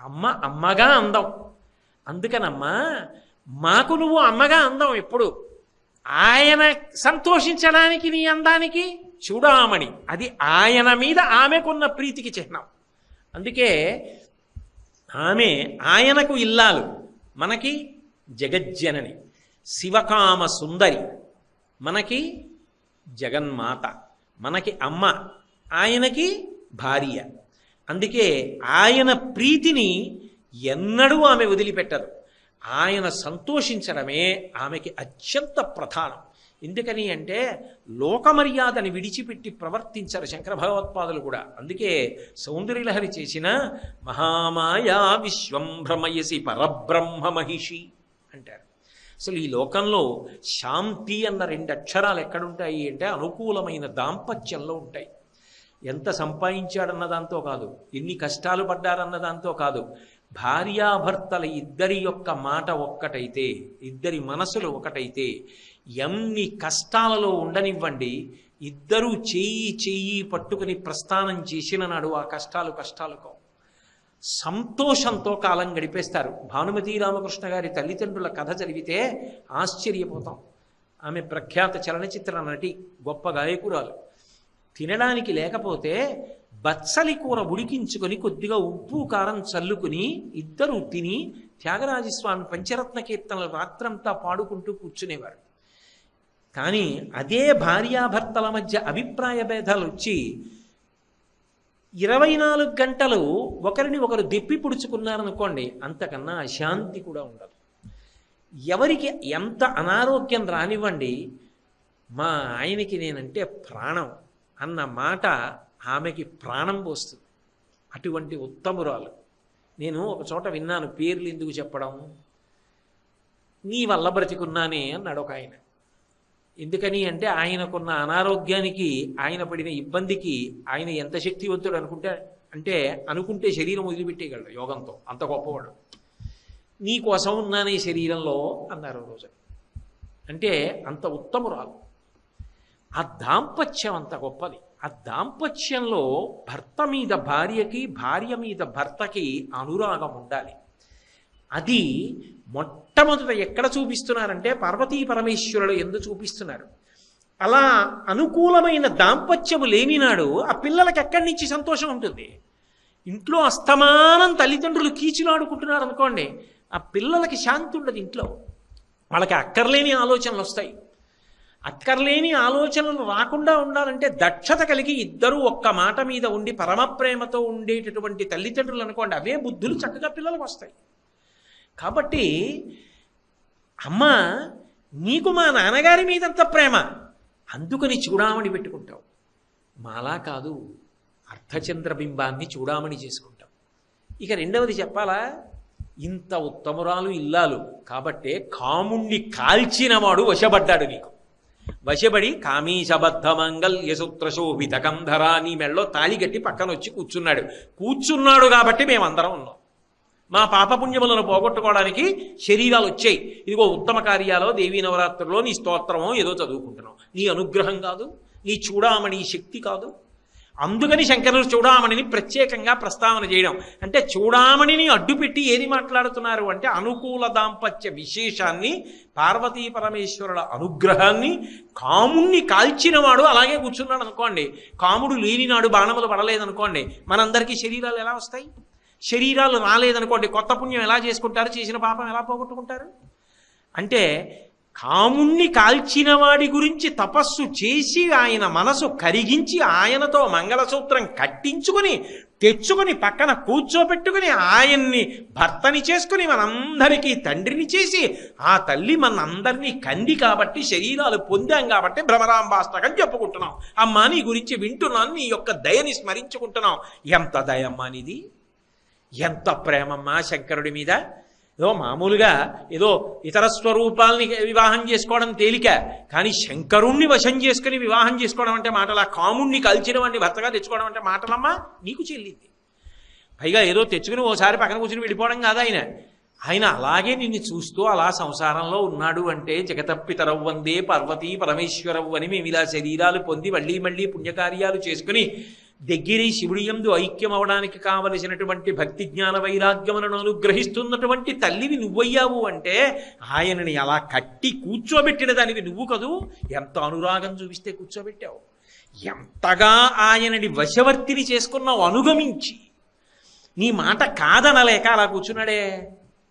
అమ్మ అమ్మగా అందం. అందుకనమ్మా మాకు నువ్వు అమ్మగా అందం ఎప్పుడు. ఆయన సంతోషించడానికి నీ అందానికి చూడామణి. అది ఆయన మీద ఆమెకున్న ప్రీతికి చిహ్నం. అందుకే ఆమె ఆయనకు ఇల్లాలు. మనకి జగజ్జనని శివకామ సుందరి. మనకి జగన్మాత. మనకి అమ్మ. ఆయనకి భార్య. అందుకే ఆయన ప్రీతిని ఎన్నడూ ఆమె వదిలిపెట్టదు. ఆయన సంతోషించడమే ఆమెకి అత్యంత ప్రధానం. ఎందుకని అంటే లోకమర్యాదని విడిచిపెట్టి ప్రవర్తించారు శంకర భగవత్పాదులు కూడా. అందుకే సౌందర్యలహరి చేసిన మహామాయా విశ్వం భ్రమయసి పరబ్రహ్మ మహిషి అంటారు. అసలు ఈ లోకంలో శాంతి అన్న రెండు అక్షరాలు ఎక్కడుంటాయి అంటే అనుకూలమైన దాంపత్యంలో ఉంటాయి. ఎంత సంపాదించాడన్న దాంతో కాదు ఎన్ని కష్టాలు పడ్డారన్న దాంతో కాదు భార్యాభర్తల ఇద్దరి యొక్క మాట ఒక్కటైతే ఇద్దరి మనసులు ఒకటైతే ఎన్ని కష్టాలలో ఉండనివ్వండి ఇద్దరూ చెయ్యి చెయ్యి పట్టుకుని ప్రస్థానం చేసిన నాడు ఆ కష్టాలు కష్టాలు కావు. సంతోషంతో కాలం గడిపేస్తారు. భానుమతి రామకృష్ణ గారి తల్లిదండ్రుల కథ చదివితే ఆశ్చర్యపోతాం. ఆమె ప్రఖ్యాత చలనచిత్ర నటి గొప్ప గాయకురాలు. తినడానికి లేకపోతే బచ్చలి కూర ఉడికించుకొని కొద్దిగా ఉప్పు కారం చల్లుకుని ఇద్దరు తిని త్యాగరాజస్వామి పంచరత్న కీర్తనలు రాత్రంతా పాడుకుంటూ కూర్చునేవారు. కానీ అదే భార్యాభర్తల మధ్య అభిప్రాయ భేదాలు వచ్చి ఇరవై నాలుగు గంటలు ఒకరిని ఒకరు దెప్పి పుడుచుకున్నారనుకోండి అంతకన్నా అశాంతి కూడా ఉండదు. ఎవరికి ఎంత అనారోగ్యం రానివ్వండి మా ఆయనకి నేనంటే ప్రాణం. అన్న మాట ఆమెకి ప్రాణం పోస్తుంది. అటువంటి ఉత్తమురాలు. నేను ఒక చోట విన్నాను పేర్లు ఎందుకు చెప్పడం? నీ వల్ల బ్రతికున్నానే అన్నాడు ఒక ఆయన. ఎందుకని అంటే ఆయనకున్న అనారోగ్యానికి ఆయన పడిన ఇబ్బందికి ఆయన ఎంత శక్తివంతుడు అనుకుంటే అంటే అనుకుంటే శరీరం వదిలిపెట్టేయగలడు యోగంతో అంత గొప్పవాడు. నీ కోసం ఉన్నానే శరీరంలో అన్నారు రోజు. అంటే అంత ఉత్తమురాలు. ఆ దాంపత్యం అంత గొప్పది. ఆ దాంపత్యంలో భర్త మీద భార్యకి భార్య మీద భర్తకి అనురాగం ఉండాలి. అది మొట్టమొదట ఎక్కడ చూపిస్తున్నారంటే పార్వతీ పరమేశ్వరుడు ఎందు చూపిస్తున్నారు. అలా అనుకూలమైన దాంపత్యము లేనినాడు ఆ పిల్లలకి ఎక్కడి నుంచి సంతోషం ఉంటుంది? ఇంట్లో అస్తమానం తల్లిదండ్రులు కీచులాడుకుంటున్నారు అనుకోండి ఆ పిల్లలకి శాంతి ఉండదు ఇంట్లో. వాళ్ళకి అక్కర్లేని ఆలోచనలు వస్తాయి. అక్కర్లేని ఆలోచనలు రాకుండా ఉండాలంటే దక్షత కలిగి ఇద్దరూ ఒక్క మాట మీద ఉండి పరమ ప్రేమతో ఉండేటటువంటి తల్లిదండ్రులు అనుకోండి అవే బుద్ధులు చక్కగా పిల్లలకు వస్తాయి. కాబట్టి అమ్మ నీకు మా నాన్నగారి మీద అంత ప్రేమ. అందుకని చూడామణి పెట్టుకుంటావు. మాలా కాదు అర్ధచంద్ర బింబాన్ని చూడామణి చేసుకుంటాం ఇక రెండవది చెప్పాలా? ఇంత ఉత్తమురాలు ఇల్లాలు. కాబట్టే కాముణ్ణి కాల్చినవాడు వశపడ్డాడు నీకు. వశపడి కామీశబద్ధ మంగల్ సూత్రశోభిత కంధరా నీ మెళ్ళో తాళికట్టి పక్కన వచ్చి కూర్చున్నాడు. కూర్చున్నాడు కాబట్టి మేమందరం ఉన్నాం. మా పాపపుణ్యములను పోగొట్టుకోవడానికి శరీరాలు వచ్చాయి. ఇదిగో ఉత్తమ కార్యాలో దేవీ నవరాత్రుల్లో నీ స్తోత్రమో ఏదో చదువుకుంటున్నాం. నీ అనుగ్రహం కాదు నీ చూడామణి శక్తి కాదు. అందుకని శంకరులు చూడామణిని ప్రత్యేకంగా ప్రస్తావన చేయడం. అంటే చూడామణిని అడ్డుపెట్టి ఏది మాట్లాడుతున్నారు అంటే అనుకూల దాంపత్య విశేషాన్ని పార్వతీ పరమేశ్వరుల అనుగ్రహాన్ని కాముణ్ణి కాల్చినవాడు అలాగే కూర్చున్నాడు అనుకోండి. కాముడు లేనినాడు బాణములు పడలేదనుకోండి. మనందరికీ శరీరాలు ఎలా వస్తాయి? శరీరాలు రాలేదనుకోండి. కొత్త పుణ్యం ఎలా చేసుకుంటారు? చేసిన పాపం ఎలా పోగొట్టుకుంటారు? అంటే కాముణ్ణి కాల్చిన వాడి గురించి తపస్సు చేసి ఆయన మనసు కరిగించి ఆయనతో మంగళసూత్రం కట్టించుకుని తెచ్చుకుని పక్కన కూర్చోబెట్టుకుని ఆయన్ని భర్తని చేసుకుని మనందరికీ తండ్రిని చేసి ఆ తల్లి మనందరినీ కంది కాబట్టి శరీరాలు పొందాం కాబట్టి భ్రమరాంబాస్తకం చెప్పుకుంటున్నాం. అమ్మా నీ గురించి వింటున్నాను నీ యొక్క దయని స్మరించుకుంటున్నాం. ఎంత దయమ్మా నీది? ఎంత ప్రేమమ్మా శంకరుడి మీద? ఏదో మామూలుగా ఏదో ఇతర స్వరూపాలని వివాహం చేసుకోవడం తేలిక కానీ శంకరుణ్ణి వశం చేసుకుని వివాహం చేసుకోవడం అంటే మాటలా? కాముణ్ణి కలిచిన వాడిని భర్తగా తెచ్చుకోవడం అంటే మాటలమ్మా? నీకు చెల్లింది. పైగా ఏదో తెచ్చుకుని ఓసారి పక్కన కూర్చుని వెళ్ళిపోవడం కాదు ఆయన. ఆయన అలాగే నిన్ను చూస్తూ అలా సంసారంలో ఉన్నాడు అంటే జగతప్పితరవ్వందే పార్వతీ పరమేశ్వరవు అని మేము ఇలా శరీరాలు పొంది మళ్ళీ మళ్ళీ పుణ్యకార్యాలు చేసుకుని దగ్గరి శివుడి యందు ఐక్యం అవడానికి కావలసినటువంటి భక్తి జ్ఞాన వైరాగ్యములను అనుగ్రహిస్తున్నటువంటి తల్లివి నువ్వయ్యావు అంటే ఆయనని అలా కట్టి కూర్చోబెట్టిన దానివి నువ్వు కదూ? ఎంత అనురాగం చూపిస్తే కూర్చోబెట్టావు? ఎంతగా ఆయనని వశవర్తిని చేసుకున్నావు అనుగమించి. నీ మాట కాదనలేక అలా కూర్చున్నాడే.